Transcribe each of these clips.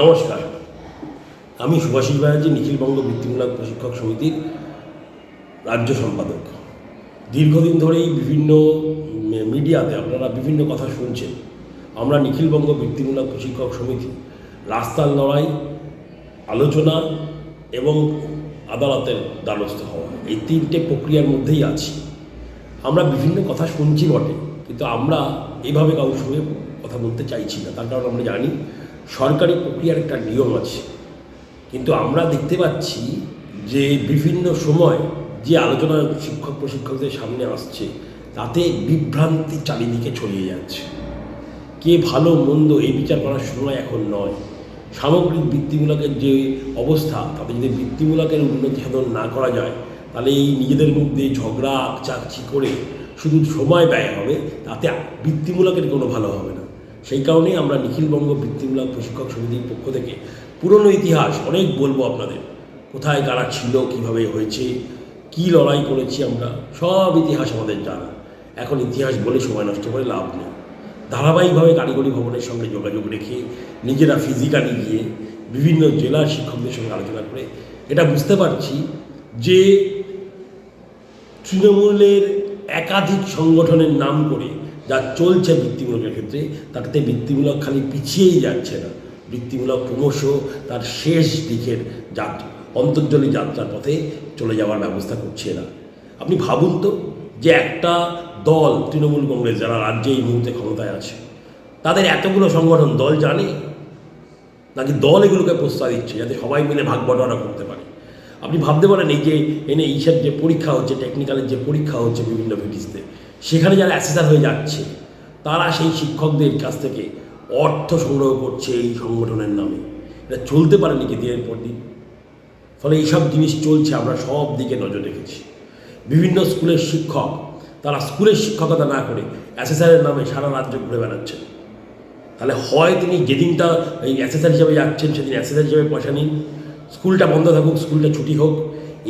নমস্কার। আমি সুভাষিস ব্যানার্জি নিখিলবঙ্গ বৃত্তিমূলক প্রশিক্ষক সমিতির রাজ্য সম্পাদক। দীর্ঘদিন ধরেই বিভিন্ন মিডিয়াতে আপনারা বিভিন্ন কথা শুনছেন। আমরা নিখিলবঙ্গ বৃত্তিমূলক প্রশিক্ষক সমিতি, রাস্তার লড়াই, আলোচনা এবং আদালতের দ্বারস্থ হওয়া, এই তিনটে প্রক্রিয়ার মধ্যেই আছি। আমরা বিভিন্ন কথা শুনছি বটে, কিন্তু আমরা এইভাবে কারোর সঙ্গে কথা বলতে চাইছি না। তার কারণ আমরা জানি সরকারি প্রক্রিয়ার একটা নিয়ম আছে। কিন্তু আমরা দেখতে পাচ্ছি যে বিভিন্ন সময় যে আলোচনা শিক্ষক প্রশিক্ষকদের সামনে আসছে, তাতে বিভ্রান্তি চারিদিকে ছড়িয়ে যাচ্ছে। কে ভালো মন্দ এই বিচার করার সময় এখন নয়। সামগ্রিক বৃত্তিমূলকের যে অবস্থা, তাতে যদি বৃত্তিমূলকের উন্নতি সাধন না করা যায়, তাহলে এই নিজেদের মধ্যে ঝগড়া, চাকচি করে শুধু সময় ব্যয় হবে, তাতে বৃত্তিমূলকের কোনো ভালো হবে না। সেই কারণেই আমরা নিখিলবঙ্গ বৃত্তিমূলক প্রশিক্ষক সমিতির পক্ষ থেকে পুরনো ইতিহাস অনেক বলব আপনাদের। কোথায় কারা ছিল, কীভাবে হয়েছে, কি লড়াই করেছি আমরা, সব ইতিহাস আমাদের জানা। এখন ইতিহাস বলে সময় নষ্ট করে লাভ নেই। ধারাবাহিকভাবে কারিগরি ভবনের সঙ্গে যোগাযোগ রেখে নিজেরা ফিজিক্যালি গিয়ে বিভিন্ন জেলার শিক্ষকদের সঙ্গে আলোচনা করে এটা বুঝতে পারছি যে তৃণমূলের একাধিক সংগঠনের নাম করে যা চলছে বৃত্তিমূলকের ক্ষেত্রে, তাতে বৃত্তিমূলক খালি পিছিয়েই যাচ্ছে না। বৃত্তিমূলক ক্রমশ তার শেষ দিকের যাত্রা অন্তর্জলী যাত্রার পথে চলে যাওয়ার ব্যবস্থা করছে না। আপনি ভাবুন তো যে একটা দল তৃণমূল কংগ্রেস যারা রাজ্যে এই মুহূর্তে ক্ষমতায় আছে, তাদের এতগুলো সংগঠন দল জানে? নাকি দল এগুলোকে প্রস্তাব দিচ্ছে যাতে সবাই মিলে ভাগ বটোয়ারা করতে পারে? আপনি ভাবতে পারেন এই যে এনে এইসব যে পরীক্ষা হচ্ছে টেকনিক্যালের যে পরীক্ষা হচ্ছে বিভিন্ন ভিটিসতে সেখানে যারা অ্যাসেসার হয়ে যাচ্ছে, তারা সেই শিক্ষকদের কাছ থেকে অর্থ সংগ্রহ করছে এই সংগঠনের নামে। এটা চলতে পারে নাকি দিনের পর দিন? ফলে এইসব জিনিস চলছে, আমরা সব দিকে নজর রেখেছি। বিভিন্ন স্কুলের শিক্ষক, তারা স্কুলের শিক্ষকতা না করে অ্যাসেসারের নামে সারা রাজ্য ঘুরে বেড়াচ্ছেন তাহলে হয় তিনি যেদিনটা এই অ্যাসেসার হিসাবে যাচ্ছেন, সেদিন অ্যাসেসার হিসাবে পয়সা নিন। স্কুলটা বন্ধ থাকুক, স্কুলটা ছুটি হোক,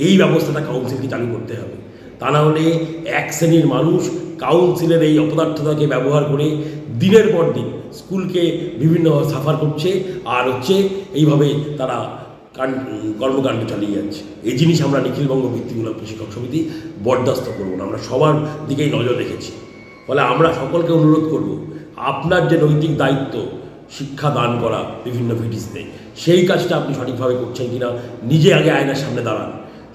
এই ব্যবস্থাটা কাউন্সিলকে চালু করতে হবে। তা না হলে এক শ্রেণির মানুষ কাউন্সিলের এই অপদার্থতাকে ব্যবহার করে দিনের পর দিন স্কুলকে বিভিন্ন সাফার করছে আর হচ্ছে এইভাবে তারা কর্মকাণ্ড চালিয়ে যাচ্ছে। এই জিনিস আমরা নিখিলবঙ্গ ভিত্তিমূলক প্রশিক্ষক সমিতি বরদাস্ত করব না। আমরা সবার দিকেই নজর রেখেছি। ফলে আমরা সকলকে অনুরোধ করব, আপনার যে নৈতিক দায়িত্ব, শিক্ষা দান করা বিভিন্ন ভিটিসতে সেই কাজটা আপনি সঠিকভাবে করছেন কিনা, নিজে আগে আয়নার সামনে দাঁড়ান।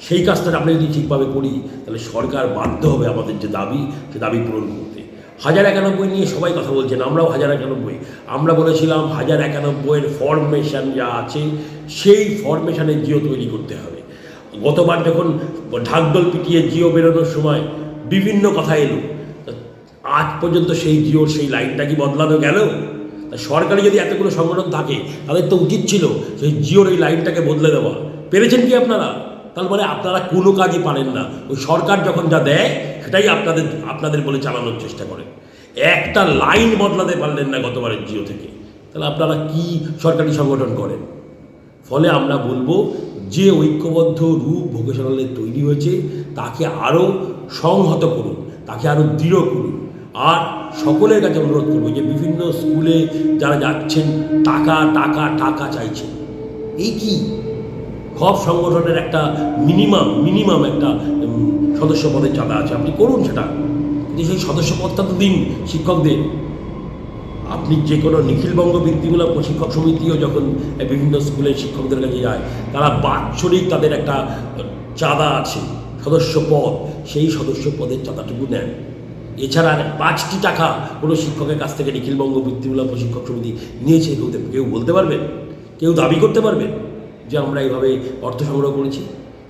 সেই কাজটা আমরা যদি ঠিকভাবে করি, তাহলে সরকার বাধ্য হবে আমাদের যে দাবি, সে দাবি পূরণ করতে। হাজার একানব্বই নিয়ে সবাই কথা বলছেন, আমরাও হাজার একানব্বই। আমরা বলেছিলাম হাজার একানব্বইয়ের ফরমেশন যা আছে, সেই ফরমেশনের জিও তৈরি করতে হবে। গতবার যখন ঢাকডোল পিটিয়ে জিও বেরোনোর সময় বিভিন্ন কথা এলো আজ পর্যন্ত সেই জিওর সেই লাইনটা কি বদলানো গেল? সরকারি যদি এতগুলো সংগঠন থাকে, তাদের তো উচিত ছিল সেই জিওর এই লাইনটাকে বদলে দেওয়া। পেরেছেন কি আপনারা? তার মানে আপনারা কোনো কাজই পারেন না। ওই সরকার যখন যা দেয়, সেটাই আপনাদের আপনাদের বলে চালানোর চেষ্টা করেন একটা লাইন বদলাতে পারলেন না গতবারের জিও থেকে। তাহলে আপনারা কি সরকারি সংগঠন করেন? ফলে আমরা বলব, যে ঐক্যবদ্ধ রূপ ভোকেশনালে তৈরি হয়েছে, তাকে আরও সংহত করুন, তাকে আরও দৃঢ় করুন। আর সকলের কাছে অনুরোধ করব যে বিভিন্ন স্কুলে যারা যাচ্ছেন, টাকা টাকা টাকা চাইছেন। এই কি? সব সংগঠনের একটা মিনিমাম মিনিমাম একটা সদস্য পদের চাঁদা আছে। আপনি করুন সেটা। কিন্তু সেই সদস্য পদটা তো দিন শিক্ষকদের। আপনি যে কোনো নিখিলবঙ্গ বৃত্তিমূলক প্রশিক্ষক সমিতিও যখন বিভিন্ন স্কুলের শিক্ষকদের কাছে যায়, তারা বাৎসরিক তাদের একটা, চাঁদা আছে সদস্য পদ সেই সদস্য পদের চাঁদাটুকু নেন এছাড়া পাঁচটি টাকা কোনো শিক্ষকের কাছ থেকে নিখিলবঙ্গ বৃত্তিমূলক প্রশিক্ষক সমিতি নিয়েছে, কেউ কেউ বলতে পারবেন কেউ দাবি করতে পারবেন যে আমরা এইভাবে অর্থ সংগ্রহ করেছি।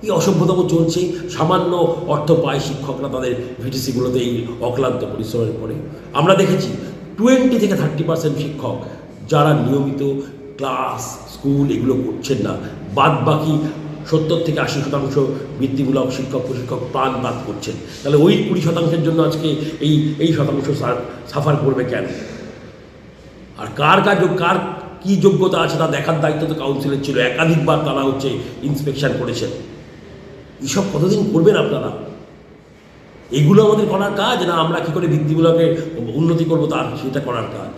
এই অসভ্যতম চলছে, সামান্য অর্থ পায় শিক্ষকরা তাদের ভিটিসিগুলোতে এই অক্লান্ত পরিশ্রমের পরে। আমরা দেখেছি টোয়েন্টি থেকে থার্টি পার্সেন্ট শিক্ষক যারা নিয়মিত ক্লাস, স্কুল এগুলো করছেন না। বাদ বাকি সত্তর থেকে আশি শতাংশ বৃত্তিমূলক শিক্ষক, প্রশিক্ষক প্রাণ বাদ করছেন। তাহলে ওই কুড়ি শতাংশের জন্য আজকে এই এই শতাংশ সাফার করবে কেন? আর কার কাজ কার কি যোগ্যতা আছে তা দেখার দায়িত্ব তো কাউন্সিলের ছিল। একাধিকবার তারা হচ্ছে ইন্সপেকশন করেছেন। এসব কতদিন করবেন আপনারা? এগুলো আমাদের করার কাজ না, আমরা কি করে বৃত্তিমূলকে উন্নতি করব তার সেটা করার কাজ।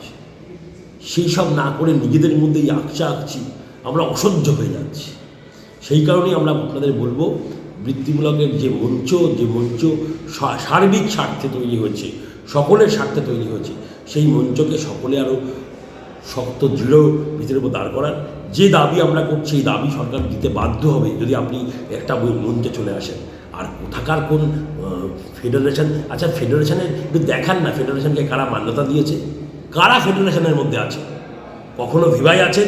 সেই সব না করে নিজেদের মধ্যেই আকচা আঁকছি। আমরা অসহ্য হয়ে যাচ্ছি। সেই কারণেই আমরা আপনাদের বলব, বৃত্তিমূলকের যে মঞ্চ যে মঞ্চ সার্বিক স্বার্থে তৈরি হয়েছে, সকলের স্বার্থে তৈরি হয়েছে, সেই মঞ্চকে সকলে আরও শক্ত, দৃঢ় ভিতরের উপর দাঁড় করার যে দাবি আমরা করছি, এই দাবি সরকার দিতে বাধ্য হবে যদি আপনি একটা মঞ্চে চলে আসেন। আর কোথাকার কোন ফেডারেশন আচ্ছা ফেডারেশনের একটু দেখান না ফেডারেশনকে কারা মান্যতা দিয়েছে? কারা ফেডারেশনের মধ্যে আছে? কখনো ভিভাই আছে?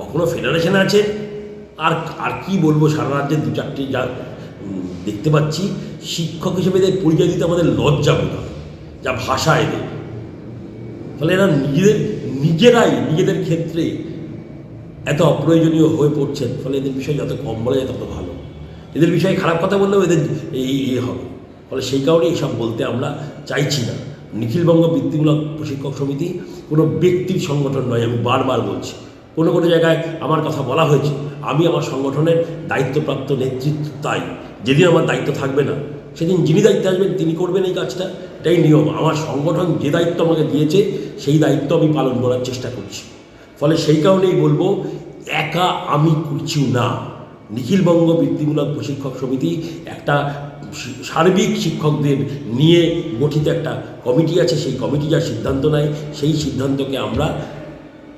কখনো ফেডারেশন আছে? আর আর কি বলব সারা রাজ্যে দু চারটি যা দেখতে পাচ্ছি, শিক্ষক হিসেবে এদের পরিচয় দিতে আমাদের লজ্জা বোধ যা ভাষা এদের ফলে এরা নিজেদের নিজেরাই নিজেদের ক্ষেত্রে এত অপ্রয়োজনীয় হয়ে পড়ছেন, ফলে এদের বিষয়ে যত কম বলা যায় তত ভালো। এদের বিষয়ে খারাপ কথা বললেও এদের এই ইয়ে হবে। ফলে সেই কারণে এইসব বলতে আমরা চাইছি না। নিখিলবঙ্গ বৃত্তিমূলক প্রশিক্ষক সমিতি কোনো ব্যক্তির সংগঠন নয়, আমি বারবার বলছি। কোনো কোনো জায়গায় আমার কথা বলা হয়েছে, আমি আমার সংগঠনের দায়িত্বপ্রাপ্ত নেতৃত্ব তাই। যেদিন আমার দায়িত্ব থাকবে না সেদিন যিনি দায়িত্বে আসবেন, তিনি করবেন এই কাজটা। এটাই নিয়ম। আমার সংগঠন যে দায়িত্ব আমাকে দিয়েছে, সেই দায়িত্ব আমি পালন করার চেষ্টা করছি। ফলে সেই কারণেই বলব, একা আমি কিছু না। নিখিলবঙ্গ বৃত্তিমূলক প্রশিক্ষক সমিতি একটা সার্বিক শিক্ষকদের নিয়ে গঠিত একটা কমিটি আছে। সেই কমিটি যা সিদ্ধান্ত নেয়, সেই সিদ্ধান্তকে আমরা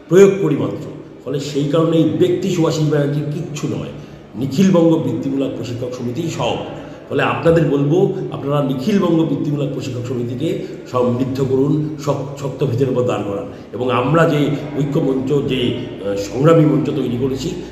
প্রয়োগ করি মাত্র। ফলে সেই কারণেই ব্যক্তি সুভাষিস ব্যানার্জি কিচ্ছু নয়। নিখিলবঙ্গ বৃত্তিমূলক প্রশিক্ষক সমিতি সব ফলে আপনাদের বলব, আপনারা নিখিলবঙ্গ বৃত্তিমূলক প্রশিক্ষক সমিতিকে সমৃদ্ধ করুন, শক- শক্ত ভিতের উপর দাঁড় করান। এবং আমরা যে ঐক্য মঞ্চ যে সংগ্রামী মঞ্চ তৈরি করেছি